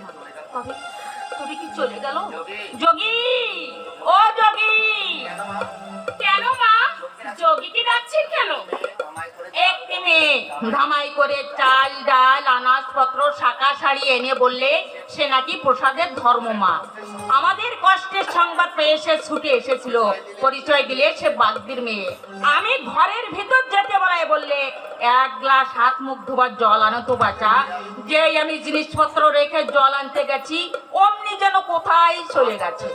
না তবে তবে কি চলে গেল? যোগী! ও যোগী! কেন মা? যোগীকে ডাকছেন কেন? একটি ধামাই করে চাল, ডাল, আনাজপত্র শাকা শাড়ি এনে বললে সে নাকি প্রসাদের ধর্ম মা। আমাদের কষ্টের সংবাদ পেয়ে সে ছুটে এসেছিল। পরিচয় দিলে সে বাগদির মেয়ে। আমি ঘরের ভিতর যেতে বলায় বললে এক গ্লাস হাত মুখ ধোবার জল আনো তো বাচ্চা যেই আমি জিনিসপত্র রেখে জল আনতে গেছি অমনি যেন কোথায় চলে গেছে।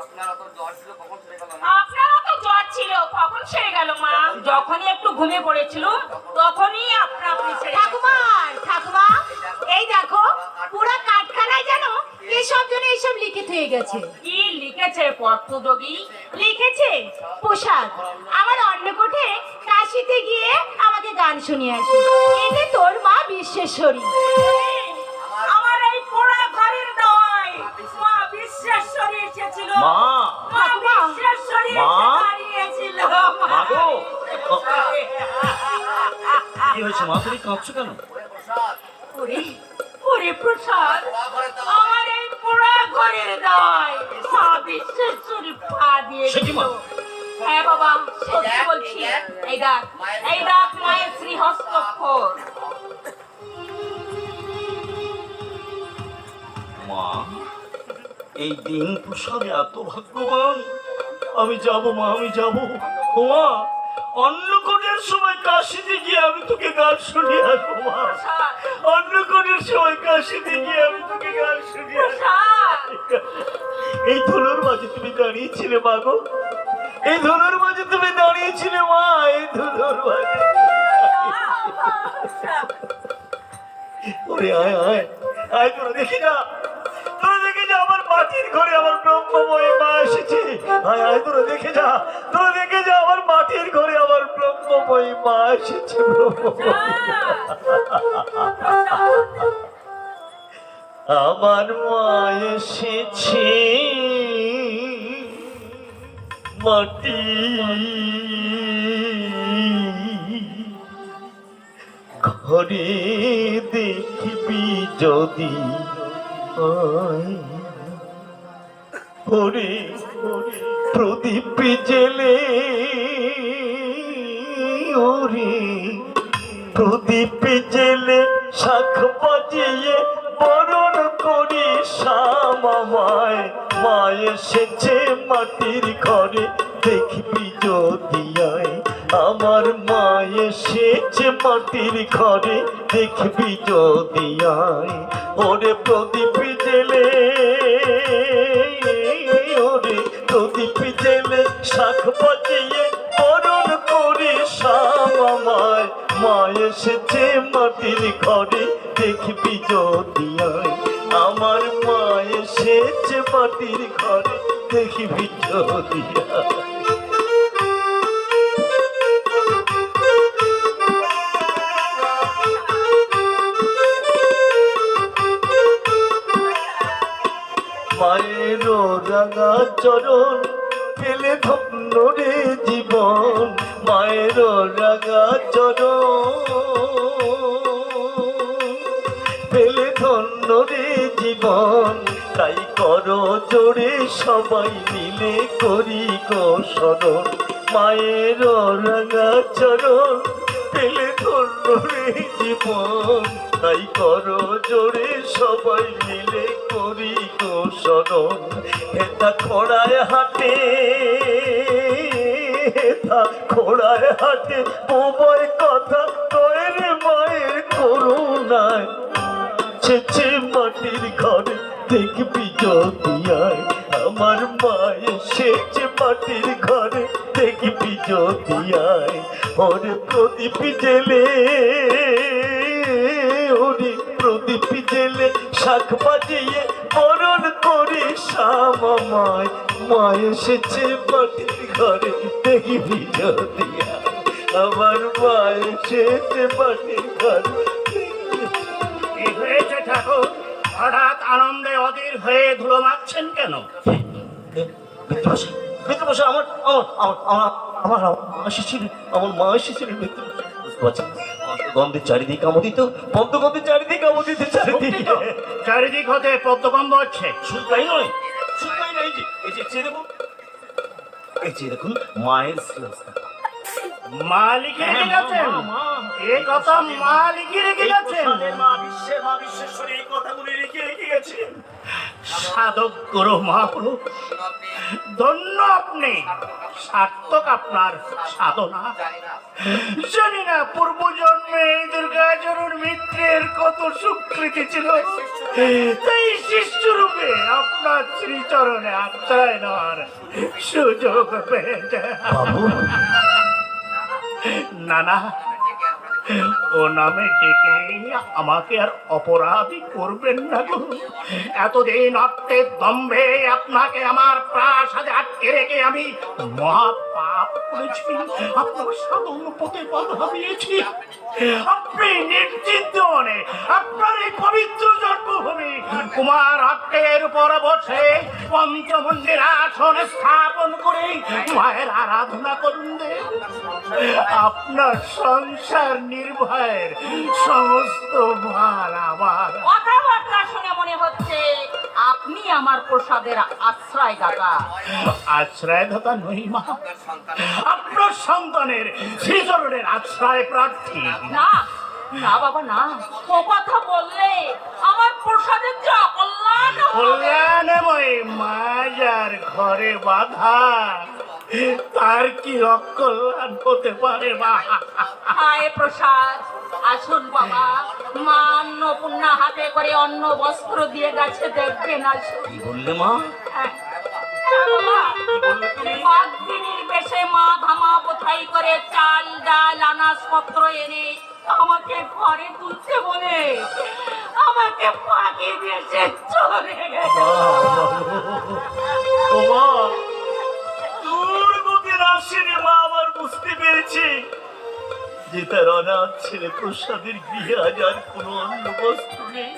আপনারা তো জ্বর ছিল কখন গেল আপনারা তো জ্বর ছিল কখন সেরে গেল মা? যখনই একটু ঘুমিয়ে পড়েছিল তখনই আপনা আপনি ঠাকুমার ঠাকুমা এই দেখো এসব লিখিত হয়ে গেছে। কি লিখেছে পত্রযোগী? লিখেছে পোশাক। আমার অন্নকোঠে কাশিতে গিয়ে আমাকে গান শুনিয়ে আসি। এতে তোর মা বিশ্বেশ্বরী। আমার এই পোড়া ঘরের নয় মা বিশ্বেশ্বরী এসেছিল। মা! মা বিশ্বেশ্বরী মা? দাঁড়িয়েছিল। মা গো! কি হয়েছে মা? তুমি কাঁদছো কেন? ওরে ওরে প্রসাদ পোড়া ঘরে তো আমার এই নয় মা পা মা? হ্যাঁ বাবা সত্যি বলছি। এই দেখ এই দেখ মায়ের শ্রী হস্তক্ষর মা এই দিন প্রসাদ এত ভাগ্যবান। আমি যাব মা আমি যাব। মা অন্নকূটের সময় কাশিতে গিয়ে আমি তোকে গান শুনিয়ে আসব মা। অন্নকূটের সময় কাশিতে গিয়ে আমি তোকে গান শুনিয়ে আসব। এই ধুলোর মাঝে তুমি দাঁড়িয়েছিলে, মা গো। এই ধুলোর মাঝে তুমি দাঁড়িয়েছিলে, মা, এই ধনুর মাঝে। ওরে, আয় আয় আয়, তোরা দেখি না তোরা দেখে যা, আমার মাটির ঘরে আমার ব্রহ্মময় মা এসেছে। আয় আয়, তোরা দেখে যা। তোরা দেখে যা, আমার মাটির ঘরে আমার ব্রহ্মময় মা এসেছে আমার মা এসেছে। মাটি। ঘরে দেখবি যদি। ওরে প্রদীপ জেলে ওরে, প্রদীপ জেলে শাখ বাজিয়ে বরণ করি শ্যামামায় মায় এসেছে মাটির ঘরে দেখবি যদি আয়। আমার মায় এসেছে মাটির ঘরে দেখবি যদি আয়। ওরে প্রদীপ জেলে ওরে প্রদীপ জেলে শাখ বাজিয়ে বরণ করি শ্যামামায় মায় এসেছে মাটির ঘরে দেখবি যদি মাটির ঘরে দেখবি যদি আয় মায়ের রাঙা চরণ পেলে ধন্য রে জীবন। মায়ের রাঙা চরণ পেলে ধন্য রে জীবন। তাই করো জোরে সবাই মিলে করি গো মায়ের রাঙা চরণ পেলে ধন্য জীবন। তাই করো জোরে সবাই মিলে করি গো স্মরণ হেতা খোড়ায় হাটে হেতা খোড়ায় হাটে বোবাই কথা কয় মায়ের করুণায়। ছেছে মাটির ঘরে দেখবি আয় আমার মায়ের সেচে মাটির ঘরে, দেখবি আয় ওরে প্রদীপ জেলে ওরে প্রদীপ জেলে শাক বাজিয়ে করি শ্যামামায় মায়। এসেছে মাটির ঘরে, দেখবি আয় আমার মায় এসেছে মাটির ঘরে ঠাকুর? আনন্দে অধীর হয়ে ধুলো মারছেন কেন? মৃত্যুবসে মৃত্যুবসে আমার আমার আমার আমার আমার মা আমার মা এসেছিল মৃত্যুবসে গন্ধের চারিদিকে আমোদিত পদ্মগন্ধের চারিদিকে আমোদিত চারিদিকে। চারিদিক হতে পদ্মগন্ধ হচ্ছে। শুধু তাই নয় শুধু তাই নয় এই যে এই যে দেখুন এই যে দেখুন মায়ের শিরস্তা মালিকে রেখে গেছেন। এ কথা মালিকে রেখে গেছেন। মা বিশ্বের মা বিশ্বেশ্বরী এই কথাগুলি রেখে রেখে গেছেন। সাধক গুরু মহাপ্রভু ধন্য আপনি। সার্থক আপনার সাধনা। জানি না জানি না পূর্ব জন্মে এই দুর্গাচরণ মিত্রের কত সুকৃতি ছিল। তাই শিষ্য রূপে আপনার শ্রীচরণে আশ্রয় নেওয়ার সুযোগ পেয়েছে বাবু না না ও নামে ডেকে আমাকে আর অপরাধী করবেন না গো। এতদিন অর্থের দম্ভে আপনাকে আমার প্রাসাদে আটকে রেখে আমি মহা পাপ করেছি। আপনার সাধন পথে বাধা দিয়েছি। আপনি নিশ্চিন্ত মনে আপনার এই পবিত্র জন্মভূমি কুমার হট্টের উপর বসে পঞ্চমন্দির আসন স্থাপন করে মায়ের আরাধনা করুন আপনার সংসার নির্ভয়ের সমস্ত ভার আমার। কথাবার্তা শুনে মনে হচ্ছে আপনি আমার প্রসাদের আশ্রয় দাতা আশ্রয় দাতা নই মা আপনার সন্তান সন্তানের শ্রীচরণের আশ্রয় প্রার্থী। না না বাবা না। ও কথা বললে আমার প্রসাদের যে অকল্যাণ হবে। কল্যাণময় মাজার ঘরে বাধা। তার কি অকল্যাণ হতে পারে মা? হায় প্রসাদ আসুন বাবা। মা অন্নপূর্ণা হাতে করে অন্ন বস্ত্র দিয়ে গেছে দেখবেন আসুন। কি বললে মা? হ্যাঁ। বেশে মা ধামা করে চাল ডাল আনাজপত্র এনে আমাকে ঘরে তুলতে বলে। আমাকে চলে গেছে। যে অনাথ ছেলে প্রসাদের গৃহে আজ আর কোনো অন্য বস্ত্র নেই।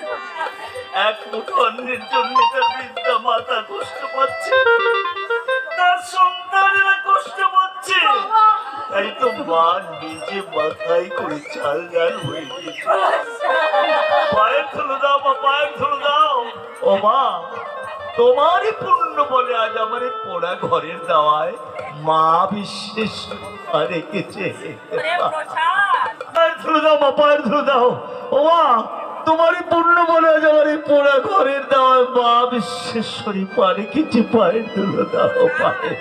এক মুঠো অন্নের জন্য তার বৃদ্ধা মাতা কষ্ট পাচ্ছে। তার সন্তানেরা কষ্ট পাচ্ছে। তাই তো মা নিজে মাথায় করে চাল ডাল হয়ে গেছে পায়ের ধুলো দাও, মা, পায়ের ধুলো দাও। ও মা তোমারই পূর্ণ বলে আজ আমার পোড়া ঘরের দাওয়ায় মা বিশেষ রেখেছে। দাও দাও। ও মা তোমারই পূর্ণ বলে আজ আমার এই পোড়া ঘরের দাওয়ায় মা বিশ্বেশ্বরী পা রেখেছে। পায়ের ধুলো দাও পায়ের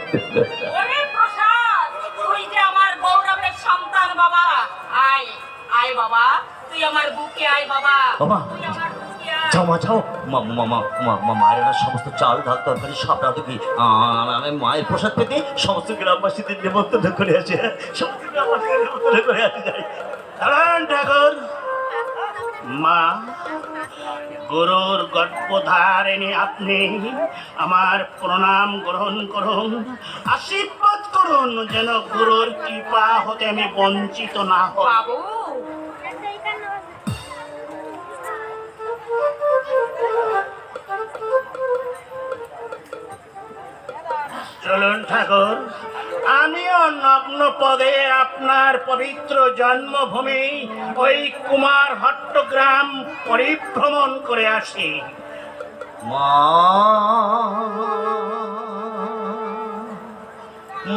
সন্তান বাবা। আয় আয় বাবা তুই আমার বুকে আয় বাবা। যাও, মা, যাও। মায়ের সমস্ত চাল, ডাল, তরকারি সব রাতে কি আমি মায়ের প্রসাদ পেতে সমস্ত গ্রামবাসীদের নিমন্ত্রণ করে আসে। সমস্ত করে আসে ঠাকুর, মা, গুরুর গর্ভধারিণী আপনি আমার প্রণাম গ্রহণ করুন, আশীর্বাদ করুন, যেন গুরুর কৃপা হতে আমি বঞ্চিত না হই। বাবু চলুন ঠাকুর আমিও নগ্ন পদে আপনার পবিত্র জন্মভূমি ওই কুমার হট্টগ্রাম পরিভ্রমণ করে আসি। মা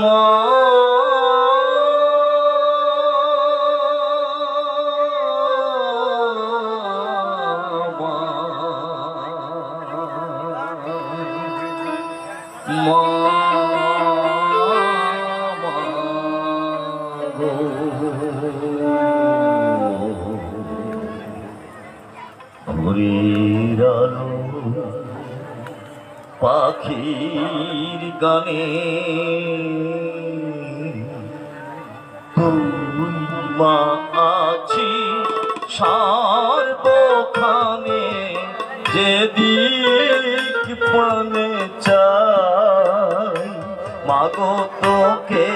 মা পাখির গানে। মা আছি সর্বখানে যেদিক পানে চাই, মাগো তোকে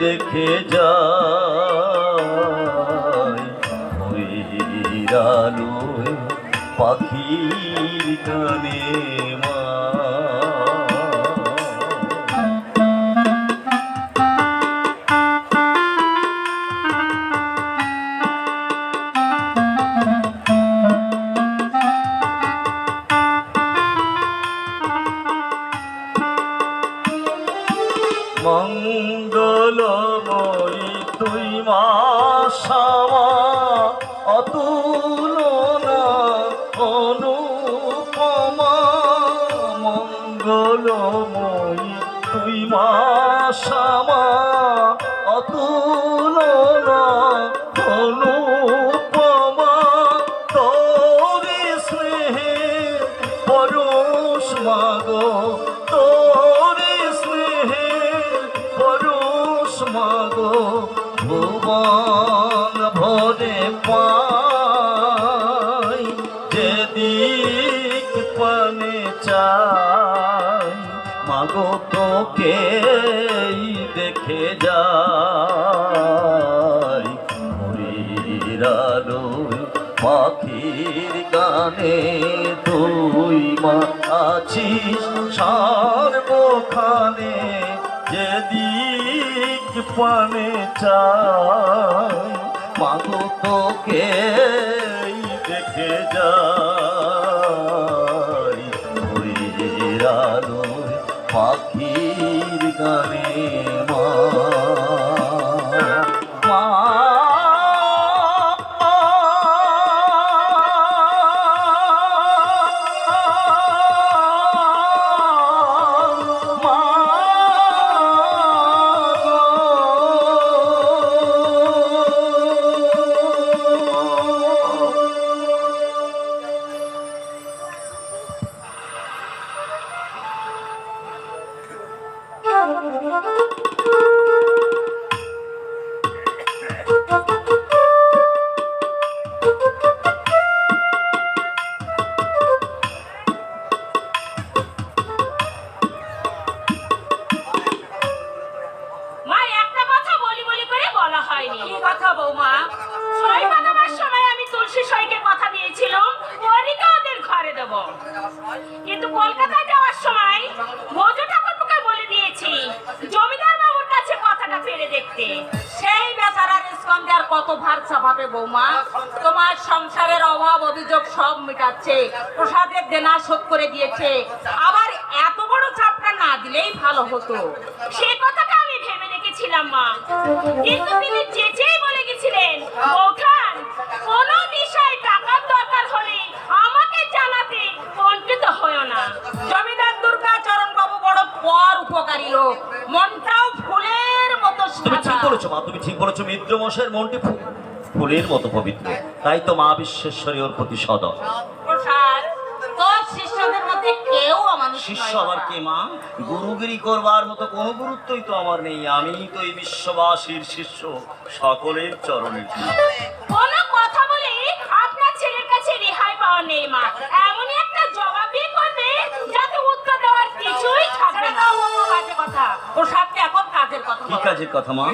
দেখে ভোরের আলোয় পাখির গানে। মাগো গানে তুই মা আছিস। সর্বখানে যেদিক পানে চাই মাগো তোকে দেখে যাই সব মেটাচ্ছে প্রসাদের দেনা শোধ করে দিয়েছে। আবার এত বড় চাপটা না দিলেই ভালো হতো। সে কথাটা আমি ভেবে রেখেছিলাম মা। কিন্তু তিনি চেঁচেই বলে গেছিলেন বৌঠান কোনো বিষয় টাকার দরকার হলে আমাকে জানাতে বঞ্চিত হয়েও না। জমিদার দুর্গা চরণ বাবু বড় পর উপকারী লোক। মনটাও ফুলের মতো তুমি ঠিক। বলেছ মা। তুমি ঠিক বলেছ মিত্র মশাইয়ের মনটি ফুলের মতো পবিত্র। তাই তো মা বিশ্বেশ্বরী ওর প্রতি সদর। শিষ্য শিষ্যদের মধ্যে কেউ আমার শিষ্য আবার কে মা? গুরুগিরি করবার মতো কোনো গুরুত্বই তো আমার নেই। আমি তো এই বিশ্ববাসীর শিষ্য। সকলের চরণের কি কাজের কথা মা?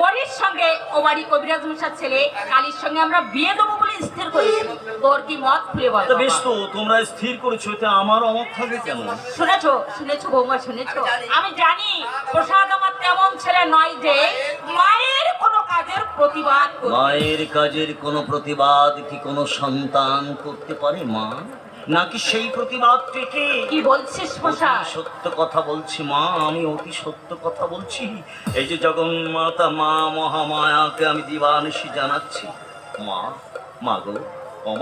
পরীর সঙ্গে ও বাড়ি কবিরাজ মশার ছেলে কালীর সঙ্গে আমরা বিয়ে দেবো বলে স্থির করেছি। তোর কি মত? খুলে বল তা বেশ তো তোমরা স্থির করেছ এতে আমার অমত থাকে কেন? শুনেছো শুনেছো বৌমা শুনেছো? আমি জানি প্রসাদ আমার তেমন ছেলে নয় যে মায়ের কোনো কাজের প্রতিবাদ। মায়ের কাজের কোনো প্রতিবাদ কি কোনো সন্তান করতে পারে মা? নাকি সেই প্রতিবাদ থেকে কি বলছিস প্রসাদ সত্য কথা বলছি মা আমি অতি সত্য কথা বলছি। এই যে জগন্মাতা মা মহামায়াকে আমি দিবানিশি জানাচ্ছি। মা মা গো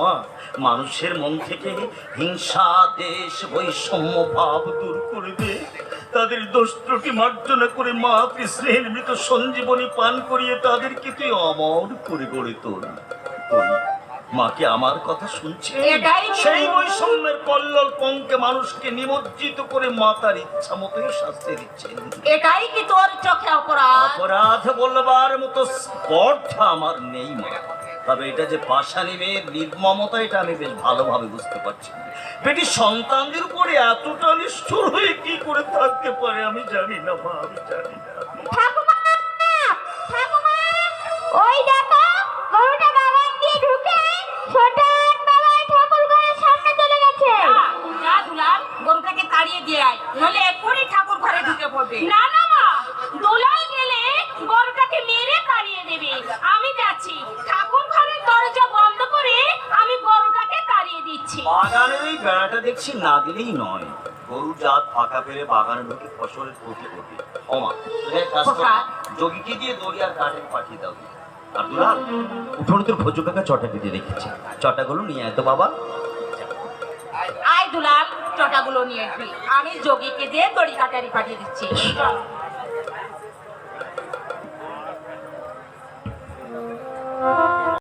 মা মানুষের মন থেকে হিংসা দেশ বৈষম্য ভাব দূর করে দে তাদের দোষ ত্রুটি মার্জনা করে মা কৃষ্ণের মৃত সঞ্জীবনী পান করিয়ে তাদেরকে তুই অমর করে গড়ে তোল। তোল। মাকে আমার কথা শুনছে? সেই বৈষম্যের কল্লোল পঙ্কে মানুষকে নিমজ্জিত করে মাতার ইচ্ছা মতোই শাস্তি দিচ্ছেন এটাই কি তোর চোখে অপরাধ? অপরাধ বলবার মতো স্পর্ধা আমার নেই মা। তবে এটা যে পাশানিমের নির্মমতা এটা আমি বেশ ভালোভাবে বুঝতে পারছি বেটি সন্তানদের উপরে এতটা নিষ্ঠুর হয়ে কি করে থাকতে পারে আমি জানি না মা আমি জানি না। পড়বে না না মা। দুলাল গেলে গরুটাকে মেরে তাড়িয়ে দেবে। আমি যাচ্ছি। ঠাকুর ঘরের দরজা বন্ধ করে আমি গরুটাকে তাড়িয়ে দিচ্ছি। বাগানের এই বেড়াটা দেখছি না দিলেই নয়। গরু জাত ফাঁকা পেলে বাগানে ঢুকে ফসলের ক্ষতি করবে ওমা তুমি এক কাজ করো। যোগীকে দিয়ে দড়িয়ার কাঠে পাঠিয়ে দাও। আর দুলাল উঠোনে তোর ভোজ কাকা চটা কেটে রেখেছে। চটাগুলো নিয়ে আয় তো বাবা। আয় নিয়ে আমি যোগীকে দিয়ে দড়ি কাটারি পাঠিয়ে দিচ্ছি।